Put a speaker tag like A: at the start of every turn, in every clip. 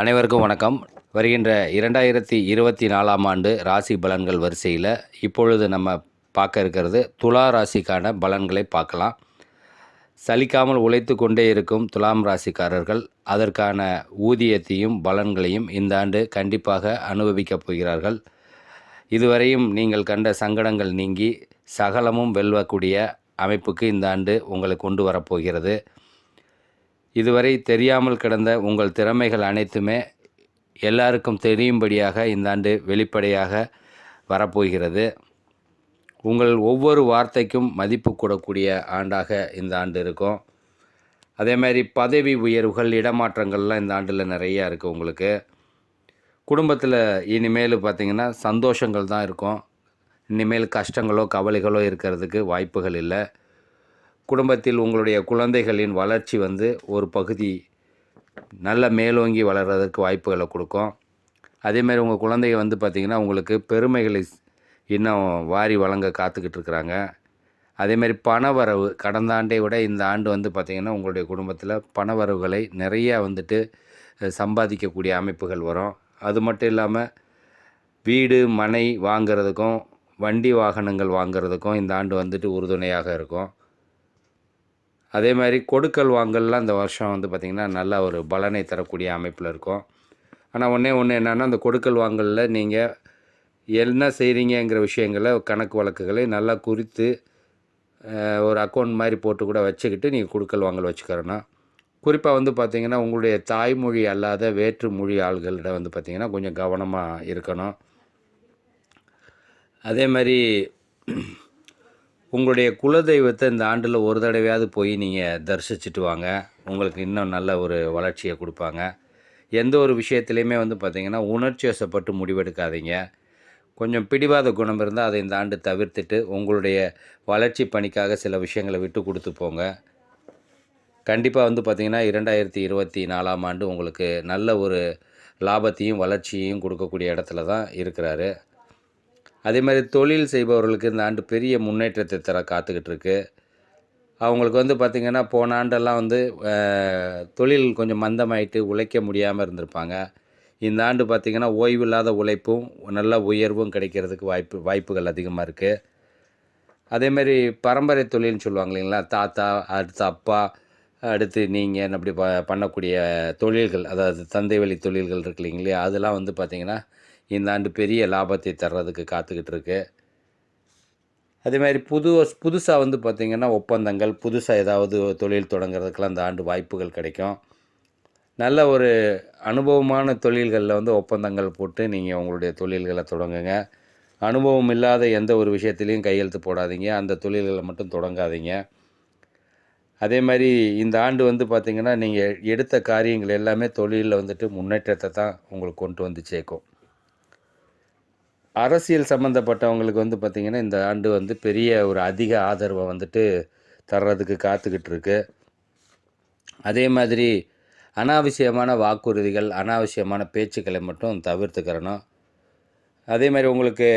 A: அனைவருக்கும் வணக்கம். வருகின்ற இரண்டாயிரத்தி இருபத்தி நாலாம் ஆண்டு ராசி பலன்கள் வரிசையில் இப்பொழுது நம்ம பார்க்க இருக்கிறது துலா ராசிக்கான பலன்களை பார்க்கலாம். சலிக்காமல் உழைத்து கொண்டே இருக்கும் துலாம் ராசிக்காரர்கள் அதற்கான ஊதியத்தையும் பலன்களையும் இந்த ஆண்டு கண்டிப்பாக அனுபவிக்கப் போகிறார்கள். இதுவரையும் நீங்கள் கண்ட சங்கடங்கள் நீங்கி சகலமும் வெல்வக்கூடிய அமைப்புக்கு இந்த ஆண்டு உங்களை கொண்டு வரப்போகிறது இதுவரை தெரியாமல் கிடந்த உங்கள் திறமைகள் அனைத்துமே எல்லாருக்கும் தெரியும்படியாக இந்த ஆண்டு வெளிப்படையாக வரப்போகிறது. உங்கள் ஒவ்வொரு வார்த்தைக்கும் மதிப்பு கூடக்கூடிய ஆண்டாக இந்த ஆண்டு இருக்கும். அதே மாதிரி பதவி உயர்வுகள் இடமாற்றங்கள்லாம் இந்த ஆண்டில் நிறையா இருக்குது உங்களுக்கு. குடும்பத்தில் இனிமேல் பார்த்திங்கன்னா சந்தோஷங்கள் தான் இருக்கும். இனிமேல் கஷ்டங்களோ கவலைகளோ இருக்கிறதுக்கு வாய்ப்புகள் இல்லை. குடும்பத்தில் உங்களுடைய குழந்தைகளின் வளர்ச்சி வந்து ஒரு பகுதி நல்ல மேலோங்கி வளர்கிறதுக்கு வாய்ப்புகளை கொடுக்கும். அதேமாதிரி உங்கள் குழந்தைங்க வந்து பார்த்திங்கன்னா உங்களுக்கு பெருமைகளை இன்னும் வாரி வழங்க காத்துக்கிட்டு இருக்கிறாங்க அதேமாரி பணவரவு கடந்த ஆண்டை விட இந்த ஆண்டு வந்து பார்த்திங்கன்னா உங்களுடைய குடும்பத்தில் பணவரவுகளை நிறையா வந்துட்டு சம்பாதிக்கக்கூடிய அமைப்புகள் வரும். அது மட்டும் இல்லாமல் வீடு மனை வாங்கிறதுக்கும் வண்டி வாகனங்கள் வாங்கிறதுக்கும் இந்த ஆண்டு வந்துட்டு உறுதுணையாக இருக்கும். அதே மாதிரி கொடுக்கல் வாங்கல்லாம் இந்த வருஷம் வந்து பார்த்திங்கன்னா நல்ல ஒரு பலனை தரக்கூடிய அமைப்பில் இருக்கும். ஆனால் ஒன்றே ஒன்று என்னென்னா அந்த கொடுக்கல் வாங்கலில் நீங்கள் என்ன செய்கிறீங்கங்கிற விஷயங்களை கணக்கு வழக்குகளை நல்லா குறித்து ஒரு அக்கௌண்ட் மாதிரி போட்டு கூட வச்சுக்கிட்டு நீங்கள் கொடுக்கல் வாங்கல் வச்சுக்கிறணும். குறிப்பாக வந்து பார்த்திங்கன்னா உங்களுடைய தாய்மொழி அல்லாத வேற்று மொழி ஆள்களிடம் வந்து பார்த்திங்கன்னா கொஞ்சம் கவனமாக இருக்கணும். அதே மாதிரி உங்களுடைய குலதெய்வத்தை இந்த ஆண்டில் ஒரு தடவையாவது போய் நீங்கள் தரிசிச்சுட்டு வாங்க. உங்களுக்கு இன்னும் நல்ல ஒரு வளர்ச்சியை கொடுப்பாங்க. எந்த ஒரு விஷயத்துலையுமே வந்து பார்த்திங்கன்னா உணர்ச்சி வசப்பட்டு முடிவெடுக்காதீங்க. கொஞ்சம் பிடிவாத குணம் இருந்தால் அதை இந்த ஆண்டு தவிர்த்துட்டு உங்களுடைய வளர்ச்சி பணிக்காக சில விஷயங்களை விட்டு கொடுத்து போங்க. கண்டிப்பாக வந்து பார்த்திங்கன்னா இரண்டாயிரத்தி இருபத்தி நாலாம் ஆண்டு உங்களுக்கு நல்ல ஒரு லாபத்தையும் வளர்ச்சியையும் கொடுக்கக்கூடிய இடத்துல தான் இருக்கிறாரு. அதே மாதிரி தொழில் செய்பவர்களுக்கு இந்த ஆண்டு பெரிய முன்னேற்றத்தை தர காத்துக்கிட்டு இருக்கு. அவங்களுக்கு வந்து பார்த்திங்கன்னா போன ஆண்டெல்லாம் வந்து தொழில் கொஞ்சம் மந்தமாயிட்டு உழைக்க முடியாமல் இருந்திருப்பாங்க. இந்த ஆண்டு பார்த்திங்கன்னா ஓய்வில்லாத உழைப்பும் நல்ல உயர்வும் கிடைக்கிறதுக்கு வாய்ப்பு வாய்ப்புகள் அதிகமாக இருக்குது அதேமாரி பரம்பரை தொழில்னு சொல்லுவாங்க இல்லைங்களா தாத்தா அடுத்து அப்பா அடுத்து நீங்கள் அப்படி ப பண்ணக்கூடிய தொழில்கள் அதாவது தந்தை வழி தொழில்கள் இருக்கு இல்லைங்களா அதெல்லாம் வந்து பார்த்திங்கன்னா இந்த ஆண்டு பெரிய லாபத்தை தர்றதுக்கு காத்துக்கிட்டு இருக்கு அதே மாதிரி புது புதுசாக வந்து பார்த்திங்கன்னா ஒப்பந்தங்கள் புதுசாக ஏதாவது தொழில் தொடங்குறதுக்கெல்லாம் இந்த ஆண்டு வாய்ப்புகள் கிடைக்கும். நல்ல ஒரு அனுபவமான தொழில்களில் வந்து ஒப்பந்தங்கள் போட்டு நீங்கள் உங்களுடைய தொழில்களை தொடங்குங்க. அனுபவம் இல்லாத எந்த ஒரு விஷயத்துலையும் கையெழுத்து போடாதீங்க. அந்த தொழில்களை மட்டும் தொடங்காதீங்க. அதே மாதிரி இந்த ஆண்டு வந்து பார்த்திங்கன்னா நீங்கள் எடுத்த காரியங்கள் எல்லாமே தொழிலில் வந்துட்டு முன்னேற்றத்தை தான் உங்களுக்கு கொண்டு வந்து சேர்க்கும். அரசியல் சம்மந்தப்பட்டவங்களுக்கு வந்து பார்த்திங்கன்னா இந்த ஆண்டு வந்து பெரிய ஒரு அதிக ஆதரவை வந்துட்டு தர்றதுக்கு காத்துக்கிட்டு இருக்கு அதே மாதிரி அனாவசியமான வாக்குறுதிகள் அனாவசியமான பேச்சுக்களை மட்டும் தவிர்த்துக்கிறணும். அதே மாதிரி உங்களுக்கு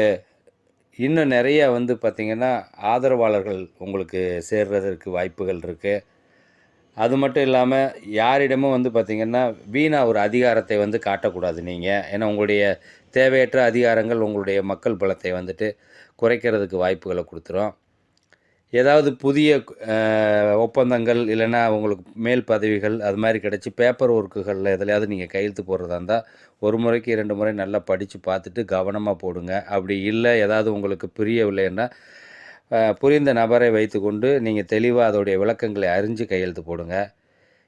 A: இன்னும் நிறைய வந்து பார்த்திங்கன்னா ஆதரவாளர்கள் உங்களுக்கு சேர்றதற்கு வாய்ப்புகள் இருக்குது அது மட்டும் இல்லாமல் யாரிடமும் வந்து பார்த்திங்கன்னா வீணா ஒரு அதிகாரத்தை வந்து காட்டக்கூடாது நீங்கள் ஏன்னா உங்களுடைய தேவையற்ற அதிகாரங்கள் உங்களுடைய மக்கள் பலத்தை வந்துட்டு குறைக்கிறதுக்கு வாய்ப்புகளை கொடுத்துரும். ஏதாவது புதிய ஒப்பந்தங்கள் இல்லைன்னா உங்களுக்கு மேல் பதவிகள் அது மாதிரி கிடச்சி பேப்பர் ஒர்க்குகளில் எதுலையாவது நீங்கள் கையெழுத்து போடுறதா இருந்தால் ஒரு முறைக்கு இரண்டு முறை நல்லா படித்து பார்த்துட்டு கவனமாக போடுங்க. அப்படி இல்லை ஏதாவது உங்களுக்கு புரியவில்லைன்னா புரிந்த நபரை வைத்துக்கொண்டு நீங்கள் தெளிவாக அதோடைய விளக்கங்களை அறிஞ்சு கையெழுத்து போடுங்க.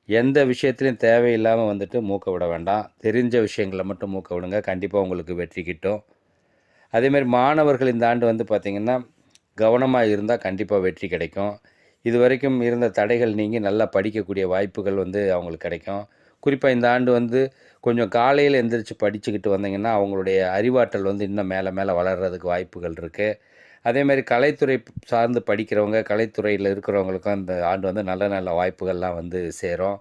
A: எந்த விஷயத்துலையும் தேவையில்லாமல் வந்துட்டு மூக்க விட வேண்டாம். தெரிஞ்ச விஷயங்களை மட்டும் மூக்க விடுங்க. கண்டிப்பாக உங்களுக்கு வெற்றி கிட்டும். அதேமாதிரி மாணவர்கள் இந்த ஆண்டு வந்து பார்த்திங்கன்னா கவனமாக இருந்தால் கண்டிப்பாக வெற்றி கிடைக்கும். இது வரைக்கும் இருந்த தடைகள் நீங்கள் நல்லா படிக்கக்கூடிய வாய்ப்புகள் வந்து அவங்களுக்கு கிடைக்கும். குறிப்பாக இந்த ஆண்டு வந்து கொஞ்சம் காலையில் எந்திரிச்சு படிச்சுக்கிட்டு வந்தீங்கன்னா அவங்களுடைய அறிவாற்றல் வந்து இன்னும் மேலே மேலே வளர்கிறதுக்கு வாய்ப்புகள் இருக்குது அதே மாதிரி கலைத்துறை சார்ந்து படிக்கிறவங்க கலைத்துறையில் இருக்கிறவங்களுக்கும் அந்த ஆண்டு வந்து நல்ல நல்ல வாய்ப்புகள்லாம் வந்து சேரும்.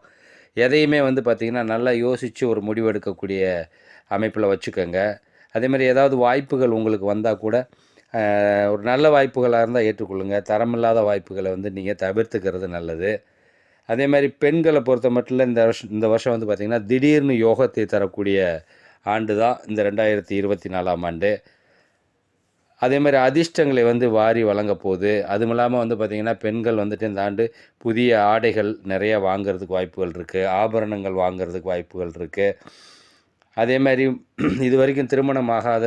A: எதையுமே வந்து பார்த்திங்கன்னா நல்லா யோசித்து ஒரு முடிவெடுக்கக்கூடிய அமைப்பில் வச்சுக்கோங்க. அதேமாதிரி ஏதாவது வாய்ப்புகள் உங்களுக்கு வந்தால் கூட ஒரு நல்ல வாய்ப்புகளாக இருந்தால் ஏற்றுக்கொள்ளுங்கள் தரமில்லாத வாய்ப்புகளை வந்து நீங்கள் தவிர்த்துக்கிறது நல்லது. அதே மாதிரி பெண்களை பொறுத்த மட்டும் இந்த வருஷம் இந்த வருஷம் வந்து பார்த்திங்கன்னா திடீர்னு யோகத்தை தரக்கூடிய ஆண்டு தான் இந்த ரெண்டாயிரத்தி இருபத்தி நாலாம் ஆண்டு. அதே மாதிரி அதிர்ஷ்டங்களை வந்து வாரி வழங்க போகுது. அதுவும் இல்லாமல் வந்து பார்த்திங்கன்னா பெண்கள் வந்துட்டு இந்த ஆண்டு புதிய ஆடைகள் நிறைய வாங்குறதுக்கு வாய்ப்புகள் இருக்குது ஆபரணங்கள் வாங்குறதுக்கு வாய்ப்புகள் இருக்குது அதே மாதிரி இது வரைக்கும் திருமணம் ஆகாத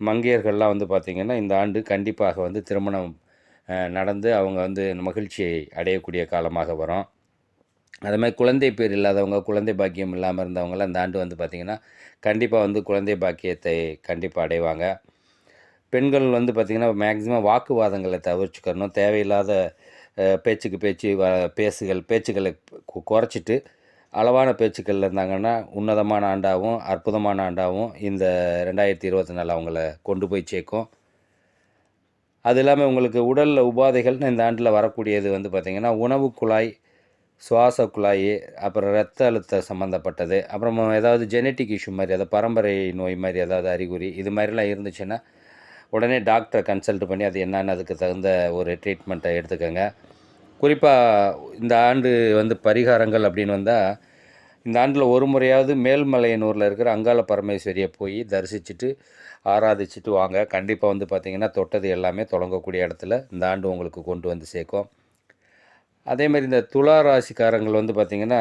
A: மங்கையர்கள்லாம் வந்து பார்த்திங்கன்னா இந்த ஆண்டு கண்டிப்பாக வந்து திருமணம் நடந்து அவங்க வந்து மகிழ்ச்சியை அடையக்கூடிய காலமாக வரும். அதே மாதிரி குழந்தை பேர் இல்லாதவங்க குழந்தை பாக்கியம் இல்லாமல் இருந்தவங்களாம் இந்த ஆண்டு வந்து பார்த்திங்கன்னா கண்டிப்பாக வந்து குழந்தை பாக்கியத்தை கண்டிப்பாக அடைவாங்க. பெண்கள் வந்து பார்த்திங்கன்னா மேக்ஸிமம் வாக்குவாதங்களை தவிர்த்துக்கணும். தேவையில்லாத பேச்சுக்கு பேச்சு வ பேசுகள் பேச்சுக்களை குறைச்சிட்டு அளவான பேச்சுக்கள் இருந்தாங்கன்னா உன்னதமான ஆண்டாகவும் அற்புதமான ஆண்டாகவும் இந்த ரெண்டாயிரத்தி இருபத்தி நாலு அவங்கள கொண்டு போய் சேர்க்கும். அது இல்லாமல் உங்களுக்கு உடலில் உபாதைகள்னு இந்த ஆண்டில் வரக்கூடியது வந்து பார்த்திங்கன்னா உணவு குழாய் சுவாச குழாய் அப்புறம் ரத்த அழுத்த சம்மந்தப்பட்டது அப்புறம் ஏதாவது ஜெனட்டிக் இஷ்யூ மாதிரி அதாவது பரம்பரை நோய் மாதிரி ஏதாவது அறிகுறி இது மாதிரிலாம் இருந்துச்சுன்னா உடனே டாக்டரை கன்சல்ட் பண்ணி அது என்னென்னு அதுக்கு தகுந்த ஒரு ட்ரீட்மெண்ட்டை எடுத்துக்கோங்க. குறிப்பாக இந்த ஆண்டு வந்து பரிகாரங்கள் அப்படின்னு வந்தால் இந்த ஆண்டில் ஒரு முறையாவது மேல்மலையனூரில் இருக்கிற அங்காள பரமேஸ்வரியை போய் தரிசிச்சுட்டு ஆராதிச்சுட்டு வாங்க. கண்டிப்பாக வந்து பார்த்திங்கன்னா தொட்டது எல்லாமே தொடங்கக்கூடிய இடத்துல இந்த ஆண்டு உங்களுக்கு கொண்டு வந்து சேர்க்கும். அதே மாதிரி இந்த துலா ராசிக்காரங்கள் வந்து பார்த்திங்கன்னா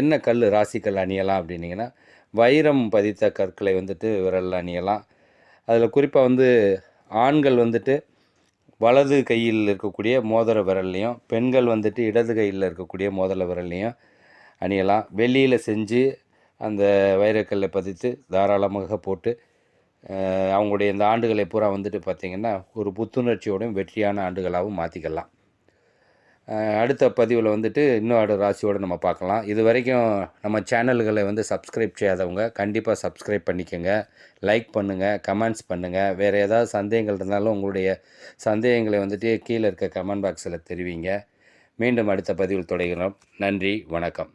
A: என்ன கல் ராசிக்கல் அணியலாம் அப்படின்னீங்கன்னா வைரம் பதித்த கற்களை வந்துட்டு விரலில் அணியலாம். அதில் குறிப்பாக வந்து ஆண்கள் வந்துட்டு வலது கையில் இருக்கக்கூடிய மோதிர விரல்லையும் பெண்கள் வந்துட்டு இடது கையில் இருக்கக்கூடிய மோதிர விரல்லையும் அணியலாம். வெளியில் செஞ்சு அந்த வைரக்கல்லை பதித்து தாராளமாக போட்டு அவங்களுடைய இந்த ஆண்டுகளை பூரா வந்துட்டு பார்த்திங்கன்னா ஒரு புத்துணர்ச்சியோடும் வெற்றியான ஆண்டுகளாகவும் மாற்றிக்கலாம் அடுத்த பதிவில் வந்துட்டு இன்னொரு ராசியோடு நம்ம பார்க்கலாம். இது வரைக்கும் நம்ம சேனல்களை வந்து சப்ஸ்கிரைப் செய்யாதவங்க கண்டிப்பாக சப்ஸ்கிரைப் பண்ணிக்கோங்க. லைக் பண்ணுங்கள் கமெண்ட்ஸ் பண்ணுங்கள் வேறு ஏதாவது சந்தேகங்கள் இருந்தாலும் உங்களுடைய சந்தேகங்களை வந்துட்டு கீழே இருக்க கமெண்ட் பாக்ஸில் தெரிவிங்க. மீண்டும் அடுத்த பதிவில் தொடங்கிறோம் நன்றி வணக்கம்.